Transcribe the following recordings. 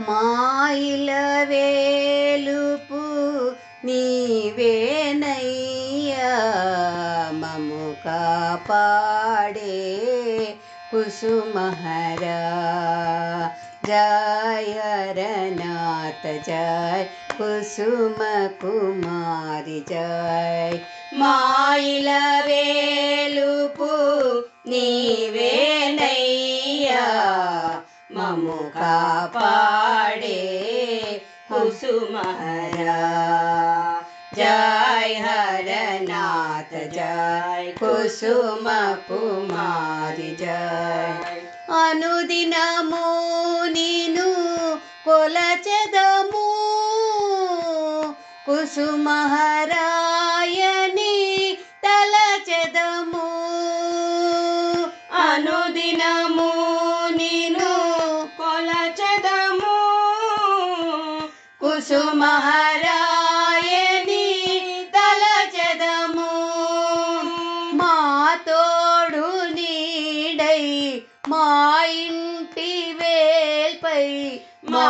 మాయిల వేలుపు నీవేనయ్యా మము కాపాడే కుసుమహరా. జయ హరనాథ జయ కుసుమ కుమారి జయ. మాయిల వేలుపు నీవేనయ్యా మము కాపా माया जय हरनाथ जय कुसुम कुमारि जय अनुदिनमु नीनु कोलचदमु कुसुमहरायणि तलचदमु अनुदिनमु కుసుమహరాయని తలచెదము మా తోడు నీడై మా ఇంటి వేల్పై మా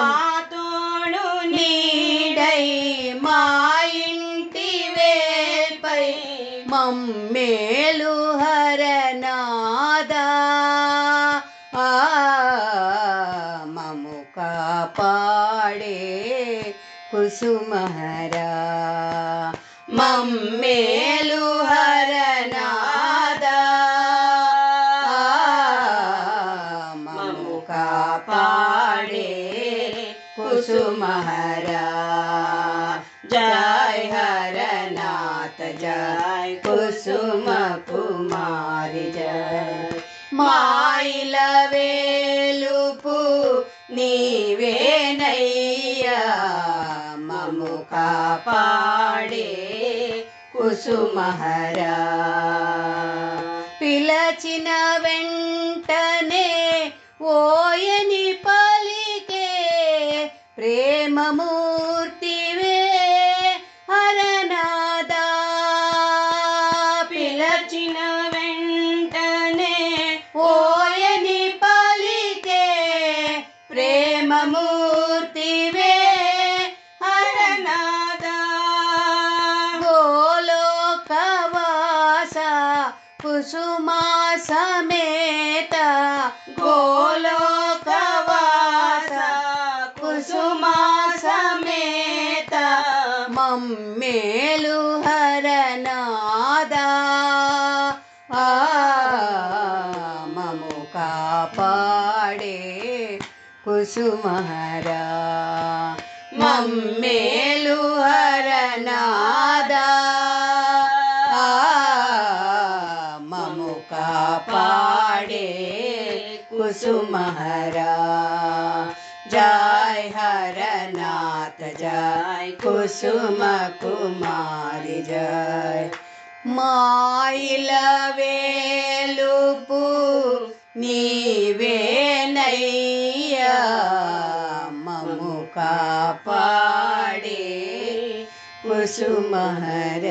తోడు నీడై మా ఇంటి వేల్పై మమ్మేలు హరనాదా ಕುಸುಮಹರ ಮಮ್ಮೇಲು ಹರನಾದ ಮಮುಕ ಪಾಡೆ ಕುಸುಮಹರ ಜಯ ಹರನಾಥ ಜಯ ಕುಸುಮ ಕುಮಾರಿ ಜಯ ಮಾಯಿಲವೇಲು ಪು ನೀ మము కాపాడే కుసుమహరా. పిలచిన వెంటనే ఓయని పలికే ప్రేమమూర్తివే హరనాదా పిలచిన వెంటనే ఓయని పలికే ప్రేమమూర్తివే कुसुमा समेत गोलोकवास। कुसुमा समेत मम्मेलु हरनाद। ममु कापाडे कुसुमहरा। मम्मेलु हरना कुसुमहरा जय हर नाथ जय कुसुम कुमारी जय। मायलवेलुपु ನೀವೇ ನೈಯ ಮಮು ಕಾಪಾಡಿ ಕುಸುಮಹರ